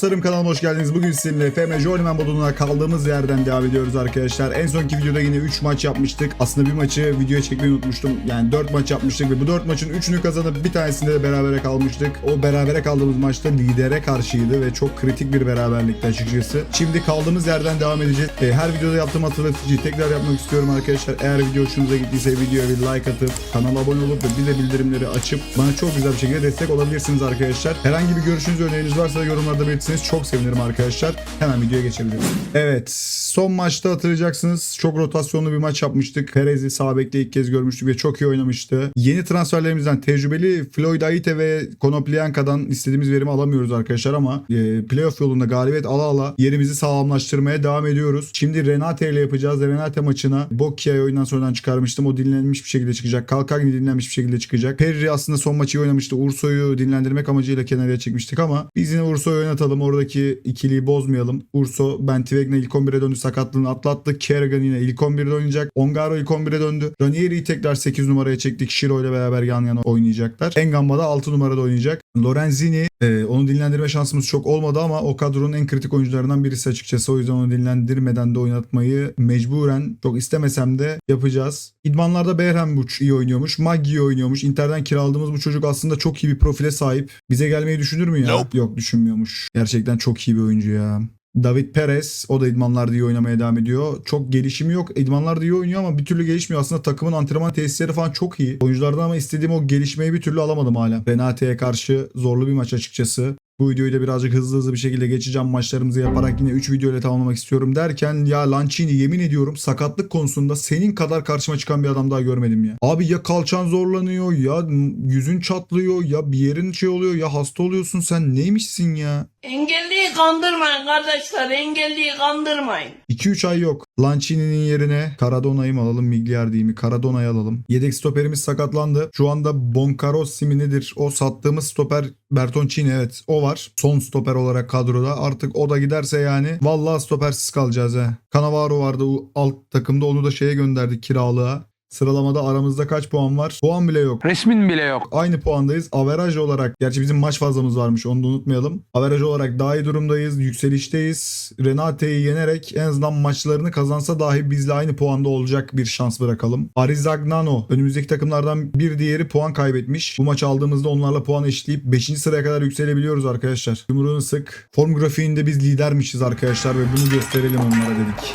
dostlarım kanalıma hoş geldiniz. Bugün sizinle FM Journeyman moduna kaldığımız yerden devam ediyoruz arkadaşlar. En sonki videoda yine 3 maç yapmıştık. Aslında bir maçı videoya çekmeyi unutmuştum. Yani 4 maç yapmıştık ve bu 4 maçın 3'ünü kazanıp bir tanesinde de berabere kalmıştık. O berabere kaldığımız maçta lidere karşıydı ve çok kritik bir beraberlikti açıkçası. Şimdi kaldığımız yerden devam edeceğiz. E, Her videoda yaptığım hatırlatıcıyı tekrar yapmak istiyorum arkadaşlar. Eğer video hoşunuza gittiyse videoya bir like atıp kanala abone olup ve bir de bildirimleri açıp bana çok güzel bir şekilde destek olabilirsiniz arkadaşlar. Herhangi bir görüşünüz öneriniz varsa yorumlarda belirtirseniz çok sevinirim arkadaşlar. Hemen videoya geçebiliriz. Evet son maçta hatırlayacaksınız çok rotasyonlu bir maç yapmıştık. Perez'i sağ bekte ilk kez görmüştük ve çok iyi oynamıştı. Yeni transferlerimizden tecrübeli Floyd Aite ve Konoplyanka'dan istediğimiz verimi alamıyoruz arkadaşlar ama e, playoff yolunda galibiyet ala ala yerimizi sağlamlaştırmaya devam ediyoruz. Şimdi Renate ile yapacağız. Renate maçına Bocchia'yı oyundan sonradan çıkarmıştım. O dinlenmiş bir şekilde çıkacak. Kalkagni dinlenmiş bir şekilde çıkacak. Perry aslında son maçı iyi oynamıştı. Urso'yu dinlendirmek amacıyla kenarıya çekmiştik ama biz yine Urso'yu oynatalım. Oradaki ikiliyi bozmayalım. Urso, Bentivegna ilk 11'e döndü. Sakatlığını atlattı. Kerrigan yine ilk 11'de oynayacak. Ongaro ilk 11'e döndü. Ranieri'yi tekrar 8 numaraya çektik. Shiro ile beraber yan yana oynayacaklar. Engamba da 6 numarada oynayacak. Lorenzini e, onu dinlendirme şansımız çok olmadı ama o kadronun en kritik oyuncularından birisi açıkçası. O yüzden onu dinlendirmeden de oynatmayı mecburen çok istemesem de yapacağız. İdmanlarda Behrembuç iyi oynuyormuş. Maggi iyi oynuyormuş. Inter'den kiraladığımız bu çocuk aslında çok iyi bir profile sahip. Bize gelmeyi düşünür mü ya? Nope. Yok düşünmüyormuş. Gerçekten çok iyi bir oyuncu ya. David Perez o da idmanlarda iyi oynamaya devam ediyor. Çok gelişimi yok. İdmanlarda iyi oynuyor ama bir türlü gelişmiyor. Aslında takımın antrenman tesisleri falan çok iyi. Oyunculardan ama istediğim o gelişmeyi bir türlü alamadım hala. Renate'ye karşı zorlu bir maç açıkçası. Bu videoyu da birazcık hızlı hızlı bir şekilde geçeceğim. Maçlarımızı yaparak yine 3 video ile tamamlamak istiyorum derken ya Lancini yemin ediyorum sakatlık konusunda senin kadar karşıma çıkan bir adam daha görmedim ya. Abi ya kalçan zorlanıyor ya yüzün çatlıyor ya bir yerin şey oluyor ya hasta oluyorsun sen neymişsin ya? Engelliyi kandırmayın kardeşler, engelliyi kandırmayın. 2-3 ay yok. Lancini'nin yerine Caradona'yı mı alalım Migliardi'yi mi? Caradona'yı alalım. Yedek stoperimiz sakatlandı. Şu anda Boncarossi mi nedir? O sattığımız stoper Bertoncini evet o var. Son stoper olarak kadroda. Artık o da giderse yani vallahi stopersiz kalacağız he. Cannavaro vardı o alt takımda onu da şeye gönderdik kiralığa. Sıralamada aramızda kaç puan var? Puan bile yok. Resmin bile yok. Aynı puandayız. Averaj olarak gerçi bizim maç fazlamız varmış onu da unutmayalım. Averaj olarak daha iyi durumdayız. Yükselişteyiz. Renate'yi yenerek en azından maçlarını kazansa dahi bizle aynı puanda olacak bir şans bırakalım. Arizagnano önümüzdeki takımlardan bir diğeri puan kaybetmiş. Bu maç aldığımızda onlarla puan eşitleyip 5. sıraya kadar yükselebiliyoruz arkadaşlar. Yumruğunu sık. Form grafiğinde biz lidermişiz arkadaşlar ve bunu gösterelim onlara dedik.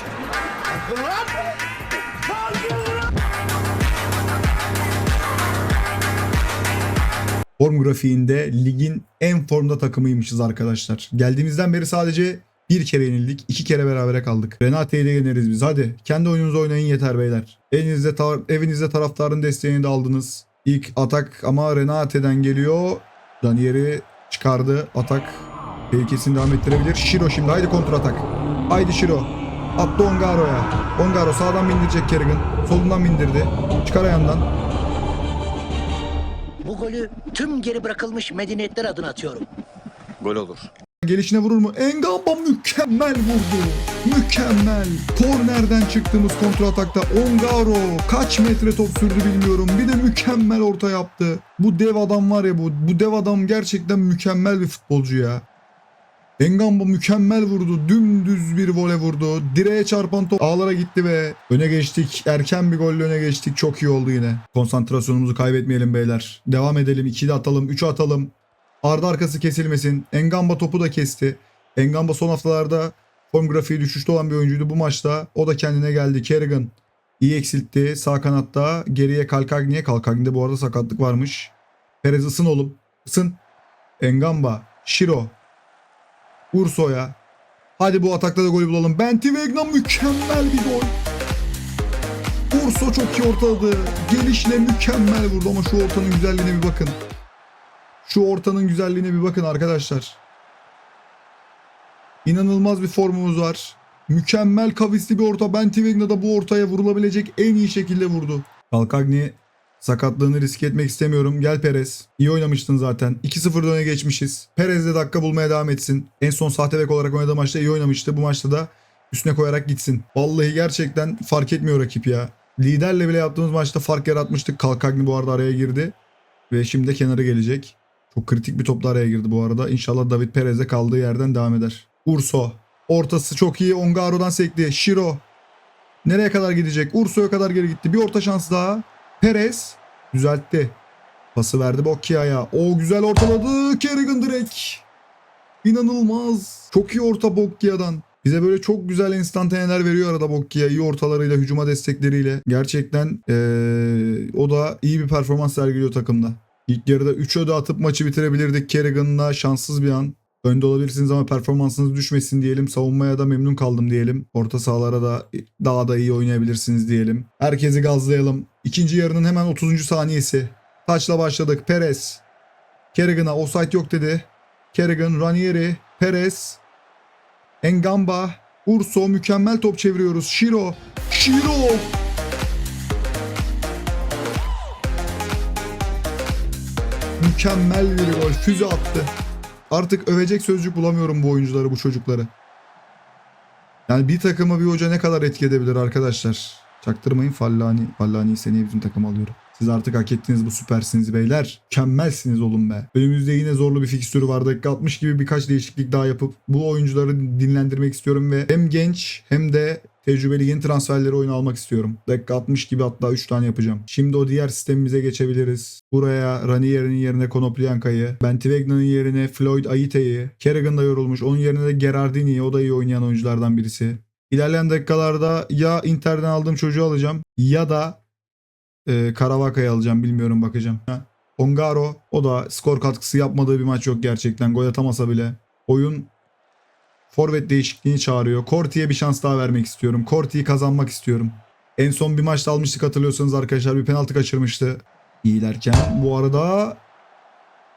Form grafiğinde ligin en formda takımıymışız arkadaşlar. Geldiğimizden beri sadece bir kere yenildik. iki kere berabere kaldık. Renate'yi de yeneriz biz. Hadi kendi oyununuzu oynayın yeter beyler. Evinizde, tar- evinizde taraftarın desteğini de aldınız. İlk atak ama Renate'den geliyor. Danieri çıkardı. Atak tehlikesini devam ettirebilir. Shiro şimdi haydi kontra atak. Haydi Shiro. Attı Ongaro'ya. Ongaro sağdan bindirecek Kerrigan. Solundan bindirdi. Çıkar ayağından. Bu golü tüm geri bırakılmış medeniyetler adına atıyorum. Gol olur. Gelişine vurur mu? Engamba mükemmel vurdu. Mükemmel. Kornerden çıktığımız kontra atakta Ongaro kaç metre top sürdü bilmiyorum. Bir de mükemmel orta yaptı. Bu dev adam var ya bu. Bu dev adam gerçekten mükemmel bir futbolcu ya. Engamba mükemmel vurdu. Dümdüz bir vole vurdu. Direğe çarpan top ağlara gitti ve öne geçtik. Erken bir golle öne geçtik. Çok iyi oldu yine. Konsantrasyonumuzu kaybetmeyelim beyler. Devam edelim. 2'de atalım. 3'ü atalım. Ardı arkası kesilmesin. Engamba topu da kesti. Engamba son haftalarda form grafiği düşüşte olan bir oyuncuydu bu maçta. O da kendine geldi. Kerrigan iyi eksiltti. Sağ kanatta geriye Kalkagni'ye. Kalkagni'de bu arada sakatlık varmış. Perez ısın oğlum. Isın. Engamba. Shiro. Urso'ya. Hadi bu atakta da golü bulalım. Bentivegna mükemmel bir gol. Urso çok iyi ortaladı. Gelişle mükemmel vurdu ama şu ortanın güzelliğine bir bakın. Şu ortanın güzelliğine bir bakın arkadaşlar. İnanılmaz bir formumuz var. Mükemmel kavisli bir orta. Bentivegna da bu ortaya vurulabilecek en iyi şekilde vurdu. Kalkagni sakatlığını risk etmek istemiyorum. Gel Perez. İyi oynamıştın zaten. 2-0'da öne geçmişiz. Perez de dakika bulmaya devam etsin. En son sahte bek olarak oynadığı maçta iyi oynamıştı. Bu maçta da üstüne koyarak gitsin. Vallahi gerçekten fark etmiyor rakip ya. Liderle bile yaptığımız maçta fark yaratmıştık. Kalkagni bu arada araya girdi. Ve şimdi de kenara gelecek. Çok kritik bir topla araya girdi bu arada. İnşallah David Perez de kaldığı yerden devam eder. Urso. Ortası çok iyi. Ongaro'dan sekti. Shiro. Nereye kadar gidecek? Urso'ya kadar geri gitti. Bir orta şans daha. Perez düzeltti. Pası verdi Bocchia'ya. O güzel ortaladı. Kerrigan direkt. İnanılmaz. Çok iyi orta Bocchia'dan. Bize böyle çok güzel enstantaneler veriyor arada Bocchia. iyi ortalarıyla, hücuma destekleriyle. Gerçekten eee, o da iyi bir performans sergiliyor takımda. İlk yarıda 3 öde atıp maçı bitirebilirdik. Kerrigan'la şanssız bir an. Önde olabilirsiniz ama performansınız düşmesin diyelim. Savunmaya da memnun kaldım diyelim. Orta sahalara da daha da iyi oynayabilirsiniz diyelim. Herkesi gazlayalım. İkinci yarının hemen 30. saniyesi. Taçla başladık. Perez. Kerrigan'a offside yok dedi. Kerrigan, Ranieri, Perez, Engamba, Urso mükemmel top çeviriyoruz. Shiro, Shiro. Mükemmel bir gol. Füze attı. Artık övecek sözcük bulamıyorum bu oyuncuları, bu çocukları. Yani bir takıma bir hoca ne kadar etki edebilir arkadaşlar? Çaktırmayın Fallani. Fallani'yi seneye bütün takım alıyorum. Siz artık hak ettiniz bu süpersiniz beyler. Mükemmelsiniz oğlum be. Önümüzde yine zorlu bir fikstürü var. Dakika 60 gibi birkaç değişiklik daha yapıp bu oyuncuları dinlendirmek istiyorum ve hem genç hem de tecrübeli yeni transferleri oyuna almak istiyorum. Dakika 60 gibi hatta 3 tane yapacağım. Şimdi o diğer sistemimize geçebiliriz. Buraya Ranier'in yerine Konoplyanka'yı, Bentivegna'nın yerine Floyd Ayite'yi, Kerrigan da yorulmuş. Onun yerine de Gerardini'yi. O da iyi oynayan oyunculardan birisi. İlerleyen dakikalarda ya Inter'den aldığım çocuğu alacağım ya da e, Karavaka'yı alacağım bilmiyorum bakacağım. Ha. Ongaro o da skor katkısı yapmadığı bir maç yok gerçekten. Gol atamasa bile. Oyun forvet değişikliğini çağırıyor. Corti'ye bir şans daha vermek istiyorum. Corti'yi kazanmak istiyorum. En son bir maçta almıştık hatırlıyorsanız arkadaşlar bir penaltı kaçırmıştı. İyilerken bu arada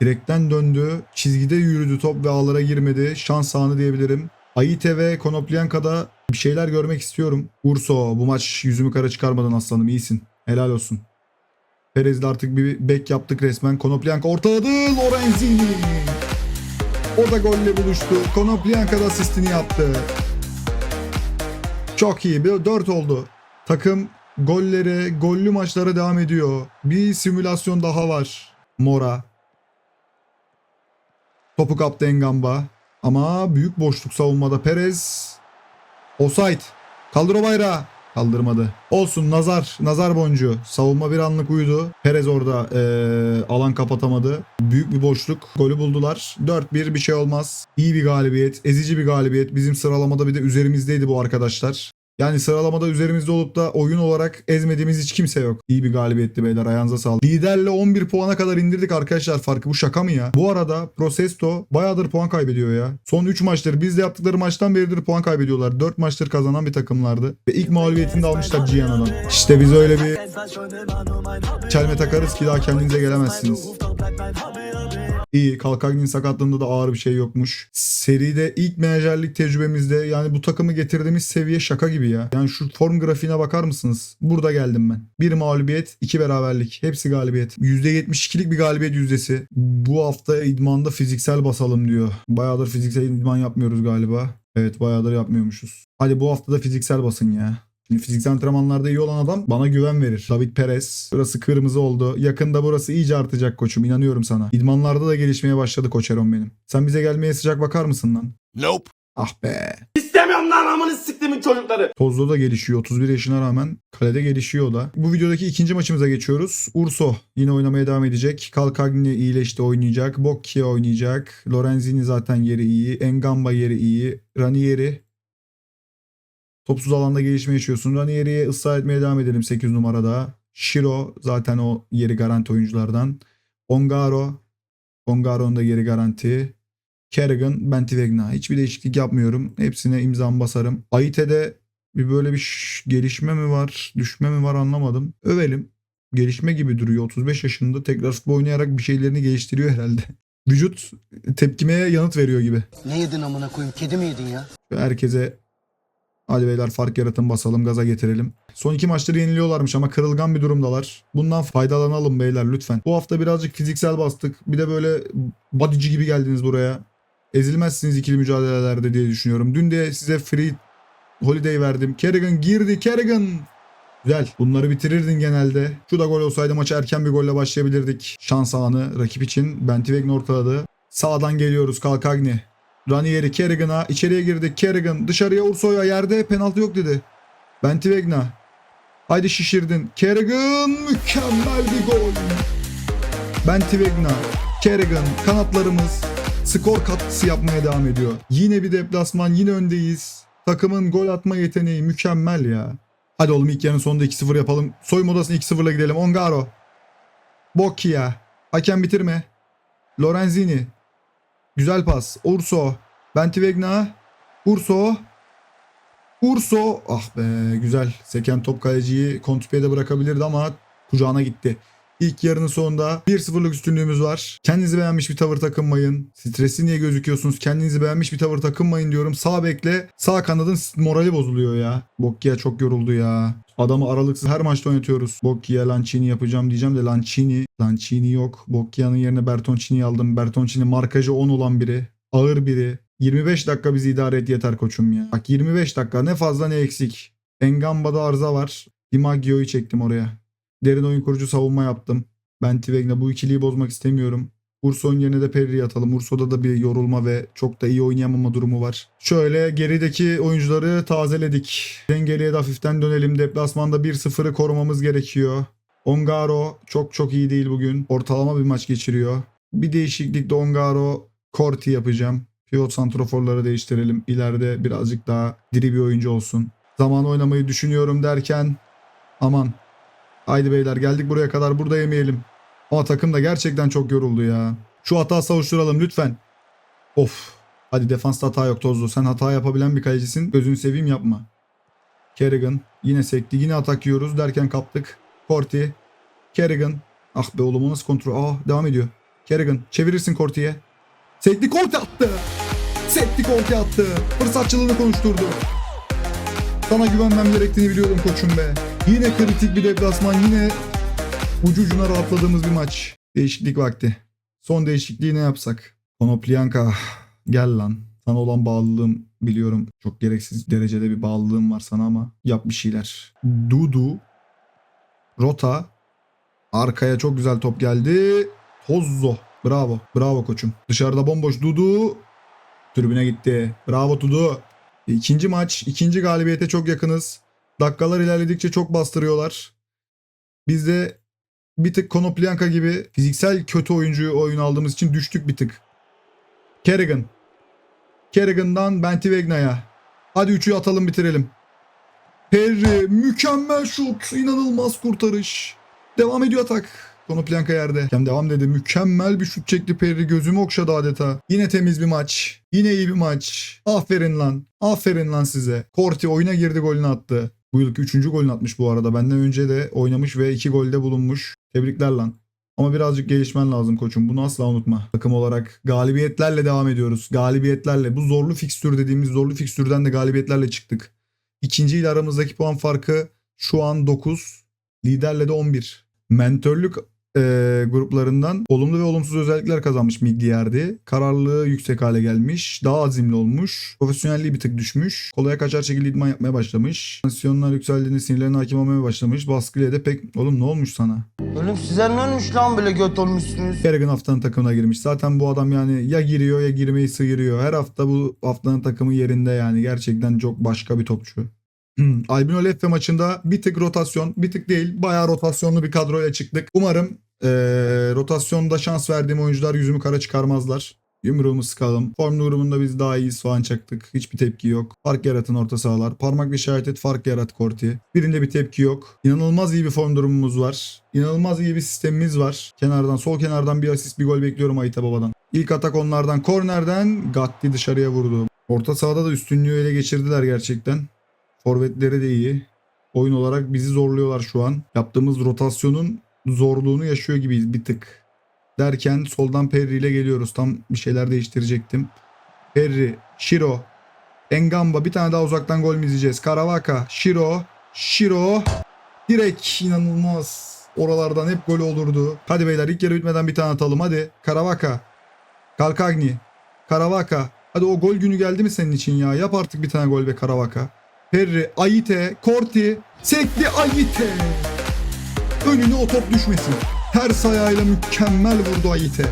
direkten döndü. Çizgide yürüdü top ve ağlara girmedi. Şans anı diyebilirim. Ayite ve Konoplyanka'da bir şeyler görmek istiyorum. Urso bu maç yüzümü kara çıkarmadan aslanım iyisin. Helal olsun. Perez'le artık bir bek yaptık resmen. Konoplyanka ortaladı. Lorenzini. O da golle buluştu. Konoplyanka da asistini yaptı. Çok iyi. Bir 4 oldu. Takım gollere, gollü maçlara devam ediyor. Bir simülasyon daha var. Mora. Topu kaptı Engamba. Ama büyük boşluk savunmada. Perez. Offside. Kaldır o bayrağı. Kaldırmadı. Olsun nazar. Nazar boncuğu. Savunma bir anlık uyudu. Perez orada eee, alan kapatamadı. Büyük bir boşluk. Golü buldular. 4-1 bir şey olmaz. İyi bir galibiyet. Ezici bir galibiyet. Bizim sıralamada bir de üzerimizdeydi bu arkadaşlar. Yani sıralamada üzerimizde olup da oyun olarak ezmediğimiz hiç kimse yok. İyi bir galibiyetti beyler ayağınıza sağlık. Liderle 11 puana kadar indirdik arkadaşlar farkı. Bu şaka mı ya? Bu arada Prosesto bayağıdır puan kaybediyor ya. Son 3 maçtır bizde yaptıkları maçtan beridir puan kaybediyorlar. 4 maçtır kazanan bir takımlardı. Ve ilk mağlubiyetini de almışlar Giana'dan. İşte biz öyle bir çelme takarız ki daha kendinize gelemezsiniz. İyi. Kalkagni'nin sakatlığında da ağır bir şey yokmuş. Seride ilk menajerlik tecrübemizde yani bu takımı getirdiğimiz seviye şaka gibi ya. Yani şu form grafiğine bakar mısınız? Burada geldim ben. Bir mağlubiyet, iki beraberlik. Hepsi galibiyet. %72'lik bir galibiyet yüzdesi. Bu hafta idmanda fiziksel basalım diyor. Bayağıdır fiziksel idman yapmıyoruz galiba. Evet bayağıdır yapmıyormuşuz. Hadi bu hafta da fiziksel basın ya. Şimdi fiziksel antrenmanlarda iyi olan adam bana güven verir. David Perez. Burası kırmızı oldu. Yakında burası iyice artacak koçum. İnanıyorum sana. İdmanlarda da gelişmeye başladı koçeron benim. Sen bize gelmeye sıcak bakar mısın lan? Nope. Ah be. İstemiyorum lan amını siktimin çocukları. Tozlo da gelişiyor. 31 yaşına rağmen kalede gelişiyor da. Bu videodaki ikinci maçımıza geçiyoruz. Urso yine oynamaya devam edecek. Kalkagni iyileşti oynayacak. Bocchia oynayacak. Lorenzini zaten yeri iyi. Engamba yeri iyi. Ranieri Topsuz alanda gelişme yaşıyorsun. Ranieri'ye ısrar etmeye devam edelim 8 numarada. Shiro zaten o yeri garanti oyunculardan. Ongaro. Ongaro'nun da yeri garanti. Kerrigan, Bentivegna. Hiçbir değişiklik yapmıyorum. Hepsine imzamı basarım. Aite'de bir böyle bir gelişme mi var, düşme mi var anlamadım. Övelim. Gelişme gibi duruyor. 35 yaşında tekrar futbol oynayarak bir şeylerini geliştiriyor herhalde. Vücut tepkimeye yanıt veriyor gibi. Ne yedin amına koyayım? Kedi mi yedin ya? Herkese hadi beyler fark yaratın basalım gaza getirelim. Son iki maçları yeniliyorlarmış ama kırılgan bir durumdalar. Bundan faydalanalım beyler lütfen. Bu hafta birazcık fiziksel bastık. Bir de böyle bodyci gibi geldiniz buraya. Ezilmezsiniz ikili mücadelelerde diye düşünüyorum. Dün de size free holiday verdim. Kerrigan girdi. Kerrigan Güzel. Bunları bitirirdin genelde. Şu da gol olsaydı maça erken bir golle başlayabilirdik. Şans anı rakip için. Bentivegn ortaladı. Sağdan geliyoruz Kalkagni. Ranieri Kerrigan'a içeriye girdik. Kerrigan dışarıya Urso'ya yerde penaltı yok dedi. Bentivegna. Haydi şişirdin. Kerrigan mükemmel bir gol. Bentivegna. Kerrigan kanatlarımız skor katkısı yapmaya devam ediyor. Yine bir deplasman yine öndeyiz. Takımın gol atma yeteneği mükemmel ya. Hadi oğlum ilk yarının sonunda 2-0 yapalım. Soyunma odasına 2-0'la gidelim. Ongaro. Bocchia. Hakem bitirme. Lorenzini. Güzel pas. Urso. Bentivegna. Urso. Urso. Ah be güzel. Seken top kaleciyi kontrpiyede bırakabilirdi ama kucağına gitti. İlk yarının sonunda 1-0'lık üstünlüğümüz var. Kendinizi beğenmiş bir tavır takınmayın. Stresli niye gözüküyorsunuz? Kendinizi beğenmiş bir tavır takınmayın diyorum. Sağ bekle sağ kanadın morali bozuluyor ya. Bocchia çok yoruldu ya. Adamı aralıksız her maçta oynatıyoruz. Bocchia Lancini yapacağım diyeceğim de Lancini. Lancini yok. Bocchia'nın yerine Bertoncini'yi aldım. Bertoncini markajı 10 olan biri. Ağır biri. 25 dakika bizi idare et yeter koçum ya. Bak 25 dakika ne fazla ne eksik. Engamba'da arıza var. Dimaggio'yu çektim oraya. Derin oyun kurucu savunma yaptım. Ben Tivegna bu ikiliyi bozmak istemiyorum. Urso'nun yerine de Perri'yi atalım. Urso'da da bir yorulma ve çok da iyi oynayamama durumu var. Şöyle gerideki oyuncuları tazeledik. Dengeliye de hafiften dönelim. Deplasmanda 1-0'ı korumamız gerekiyor. Ongaro çok çok iyi değil bugün. Ortalama bir maç geçiriyor. Bir değişiklik de Ongaro Korti yapacağım. Pivot santroforları değiştirelim. İleride birazcık daha diri bir oyuncu olsun. Zaman oynamayı düşünüyorum derken aman Haydi beyler geldik buraya kadar burada yemeyelim. Ama takım da gerçekten çok yoruldu ya. Şu hata savuşturalım lütfen. Of. Hadi defansta hata yok Tozlu. Sen hata yapabilen bir kalecisin. Gözünü seveyim yapma. Kerrigan yine sekti. Yine atak yiyoruz derken kaptık. Korti. Kerrigan. Ah be oğlum o nasıl kontrol? Aa devam ediyor. Kerrigan çevirirsin Korti'ye. Sekti Korti attı. Sekti Korti attı. Fırsatçılığını konuşturdu. Sana güvenmem gerektiğini biliyordum koçum be. Yine kritik bir deplasman. Yine ucu ucuna rahatladığımız bir maç. Değişiklik vakti. Son değişikliği ne yapsak? Konoplyanka gel lan. Sana olan bağlılığım biliyorum. Çok gereksiz derecede bir bağlılığım var sana ama yap bir şeyler. Dudu. Rota. Arkaya çok güzel top geldi. Tozzo. Bravo. Bravo koçum. Dışarıda bomboş Dudu. Tribüne gitti. Bravo Dudu. İkinci maç, ikinci galibiyete çok yakınız. Dakikalar ilerledikçe çok bastırıyorlar. Biz de bir tık Konoplyanka gibi fiziksel kötü oyuncuyu oyun aldığımız için düştük bir tık. Kerrigan. Kerrigan'dan Bentivegna'ya. Hadi üçü atalım bitirelim. Perry mükemmel şut. inanılmaz kurtarış. Devam ediyor atak. Konoplyanka yerde. Hem devam dedi. Mükemmel bir şut çekti Perry. Gözümü okşadı adeta. Yine temiz bir maç. Yine iyi bir maç. Aferin lan. Aferin lan size. Korti oyuna girdi golünü attı. Bu yılki 3. golünü atmış bu arada. Benden önce de oynamış ve 2 golde bulunmuş. Tebrikler lan. Ama birazcık gelişmen lazım koçum. Bunu asla unutma. Takım olarak galibiyetlerle devam ediyoruz. Galibiyetlerle. Bu zorlu fikstür dediğimiz zorlu fikstürden de galibiyetlerle çıktık. İkinci ile aramızdaki puan farkı şu an 9. Liderle de 11. Mentörlük e, gruplarından olumlu ve olumsuz özellikler kazanmış Migliardi. Kararlılığı yüksek hale gelmiş. Daha azimli olmuş. Profesyonelliği bir tık düşmüş. Kolaya kaçar şekilde idman yapmaya başlamış. Tansiyonlar yükseldiğinde sinirlerine hakim olmaya başlamış. Baskıyla da pek... Oğlum ne olmuş sana? Oğlum size ne olmuş lan böyle göt olmuşsunuz? Kerrigan haftanın takımına girmiş. Zaten bu adam yani ya giriyor ya girmeyi sıyırıyor. Her hafta bu haftanın takımı yerinde yani. Gerçekten çok başka bir topçu. Albino Leffe maçında bir tık rotasyon, bir tık değil bayağı rotasyonlu bir kadroyla çıktık. Umarım eee, rotasyonda şans verdiğim oyuncular yüzümü kara çıkarmazlar. Yumruğumu sıkalım. Form durumunda biz daha iyi soğan çaktık. Hiçbir tepki yok. Fark yaratın orta sahalar. Parmakla işaret et fark yarat Korti. Birinde bir tepki yok. İnanılmaz iyi bir form durumumuz var. İnanılmaz iyi bir sistemimiz var. Kenardan sol kenardan bir asist bir gol bekliyorum Ayta Baba'dan. İlk atak onlardan. Kornerden Gatti dışarıya vurdu. Orta sahada da üstünlüğü ele geçirdiler gerçekten. Forvetleri de iyi. Oyun olarak bizi zorluyorlar şu an. Yaptığımız rotasyonun zorluğunu yaşıyor gibiyiz bir tık. Derken soldan Perry ile geliyoruz. Tam bir şeyler değiştirecektim. Perry, Shiro, Engamba bir tane daha uzaktan gol mü izleyeceğiz? Karavaka, Shiro, Shiro. Direkt inanılmaz. Oralardan hep gol olurdu. Hadi beyler ilk yarı bitmeden bir tane atalım hadi. Karavaka, Kalkagni, Karavaka. Hadi o gol günü geldi mi senin için ya? Yap artık bir tane gol be Karavaka. Perry, Aite, Korti. Sekti Ayite. Önüne o top düşmesin. Ters ayağıyla mükemmel vurdu Ayite.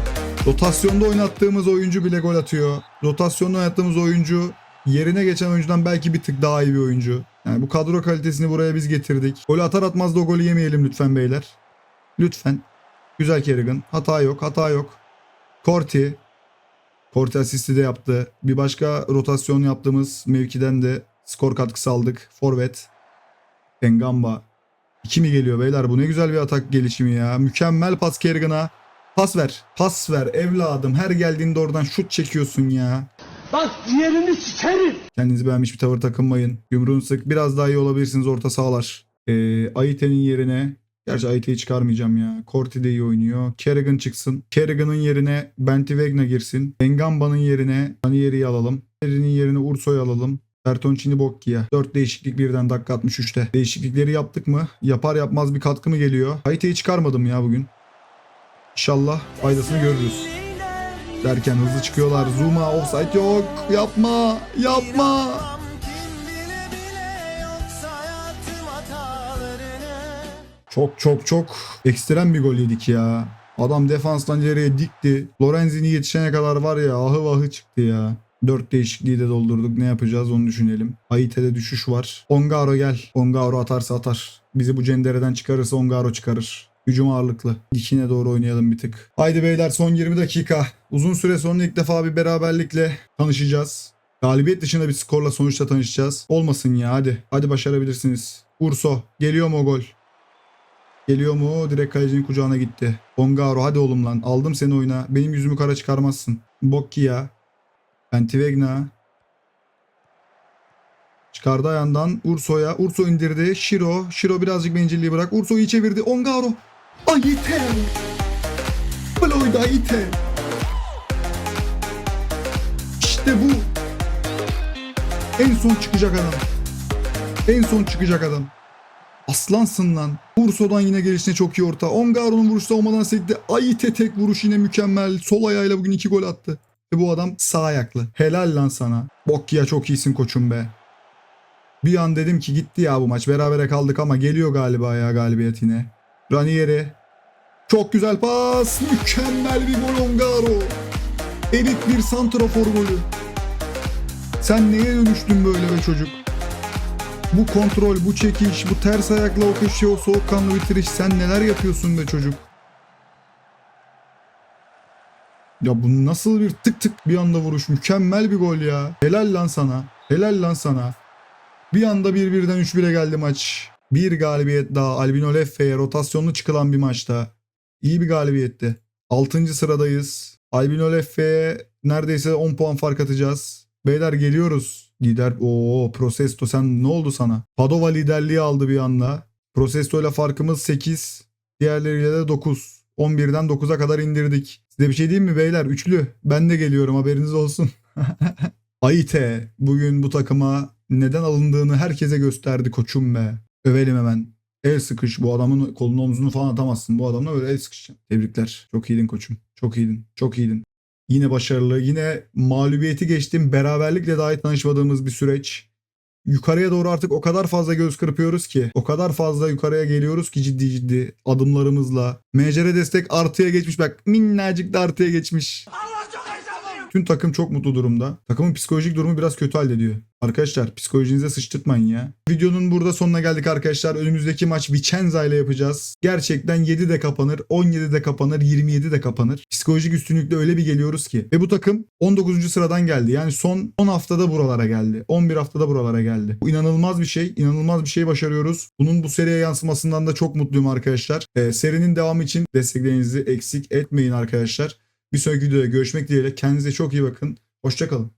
Rotasyonda oynattığımız oyuncu bile gol atıyor. Rotasyonda oynattığımız oyuncu yerine geçen oyuncudan belki bir tık daha iyi bir oyuncu. Yani bu kadro kalitesini buraya biz getirdik. Golü atar atmaz da o golü yemeyelim lütfen beyler. Lütfen. Güzel Kerrigan. Hata yok, hata yok. Corti. Corti asisti de yaptı. Bir başka rotasyon yaptığımız mevkiden de skor katkısı aldık. Forvet. Engamba. İki mi geliyor beyler? Bu ne güzel bir atak gelişimi ya. Mükemmel pas Kerrigan'a. Pas ver. Pas ver evladım. Her geldiğinde oradan şut çekiyorsun ya. Bak ciğerini sikerim. Kendinizi beğenmiş bir tavır takınmayın. Yumruğunu sık. Biraz daha iyi olabilirsiniz orta sahalar. Ee, Ayite'nin yerine Gerçi Ayite'yi çıkarmayacağım ya. Corti de iyi oynuyor. Kerrigan çıksın. Kerrigan'ın yerine Bentivegna girsin. Engamba'nın yerine Ranieri'yi alalım. Ranieri'nin yerine Urso'yu alalım. Bertoncini Bocchi'ye. 4 değişiklik birden dakika 63'te. Değişiklikleri yaptık mı? Yapar yapmaz bir katkı mı geliyor? Ayite'yi çıkarmadım ya bugün. İnşallah faydasını görürüz. Derken hızlı çıkıyorlar. Zuma offside yok. Yapma. Yapma. Çok çok çok ekstrem bir gol yedik ya. Adam defanstan ileriye dikti. Lorenzini yetişene kadar var ya ahı vahı çıktı ya. 4 değişikliği de doldurduk. Ne yapacağız onu düşünelim. Aite'de düşüş var. Ongaro gel. Ongaro atarsa atar. Bizi bu cendereden çıkarırsa Ongaro çıkarır. Hücum ağırlıklı. Dikine doğru oynayalım bir tık. Haydi beyler son 20 dakika. Uzun süre sonra ilk defa bir beraberlikle tanışacağız. Galibiyet dışında bir skorla sonuçta tanışacağız. Olmasın ya hadi. Hadi başarabilirsiniz. Urso. Geliyor mu o gol? Geliyor mu? Direkt kalecinin kucağına gitti. Ongaro hadi oğlum lan. Aldım seni oyuna. Benim yüzümü kara çıkarmazsın. Bokki ya. Bentivegna. Çıkardı ayağından Urso'ya. Urso indirdi. Shiro. Shiro birazcık bencilliği bırak. Urso'yu çevirdi. Ongaro. Ayite. Floyd Ayite. İşte bu. En son çıkacak adam. En son çıkacak adam. Aslansın lan. Urso'dan yine gelişine çok iyi orta. Ongaro'nun vuruşu savunmadan sekti. Ayite tek vuruş yine mükemmel. Sol ayağıyla bugün iki gol attı. Ve bu adam sağ ayaklı. Helal lan sana. Bok ya çok iyisin koçum be. Bir an dedim ki gitti ya bu maç. Berabere kaldık ama geliyor galiba ya galibiyet yine. Ranieri. Çok güzel pas. Mükemmel bir gol Ongaro. Elit bir santrafor golü. Sen neye dönüştün böyle be çocuk? Bu kontrol, bu çekiş, bu ters ayakla o köşeye o soğukkanlı bitiriş sen neler yapıyorsun be çocuk? Ya bu nasıl bir tık tık bir anda vuruş mükemmel bir gol ya. Helal lan sana. Helal lan sana. Bir anda 1-1'den 3-1'e geldi maç. Bir galibiyet daha Albino Leffe'ye rotasyonlu çıkılan bir maçta. İyi bir galibiyetti. 6. sıradayız. Albino Leffe'ye neredeyse 10 puan fark atacağız. Beyler geliyoruz. Lider o Prosesto sen ne oldu sana? Padova liderliği aldı bir anda. Prosesto ile farkımız 8. Diğerleriyle de 9. 11'den 9'a kadar indirdik. Size bir şey diyeyim mi beyler? Üçlü. Ben de geliyorum haberiniz olsun. Ayite bugün bu takıma neden alındığını herkese gösterdi koçum be. Övelim hemen. El sıkış bu adamın kolunu omzunu falan atamazsın. Bu adamla böyle el sıkışacaksın. Tebrikler. Çok iyiydin koçum. Çok iyiydin. Çok iyiydin. Yine başarılı. Yine mağlubiyeti geçtim. Beraberlikle dahi tanışmadığımız bir süreç. Yukarıya doğru artık o kadar fazla göz kırpıyoruz ki. O kadar fazla yukarıya geliyoruz ki ciddi ciddi adımlarımızla. MCR destek artıya geçmiş. Bak minnacık da artıya geçmiş. Tüm takım çok mutlu durumda. Takımın psikolojik durumu biraz kötü hallediyor. Arkadaşlar psikolojinize sıçtırtmayın ya. Videonun burada sonuna geldik arkadaşlar. Önümüzdeki maç Vicenza ile yapacağız. Gerçekten 7 de kapanır, 17 de kapanır, 27 de kapanır. Psikolojik üstünlükle öyle bir geliyoruz ki. Ve bu takım 19. sıradan geldi. Yani son 10 haftada buralara geldi. 11 haftada buralara geldi. Bu inanılmaz bir şey. İnanılmaz bir şey başarıyoruz. Bunun bu seriye yansımasından da çok mutluyum arkadaşlar. Ee, serinin devamı için desteklerinizi eksik etmeyin arkadaşlar. Bir sonraki videoda görüşmek dileğiyle. Kendinize çok iyi bakın. Hoşçakalın.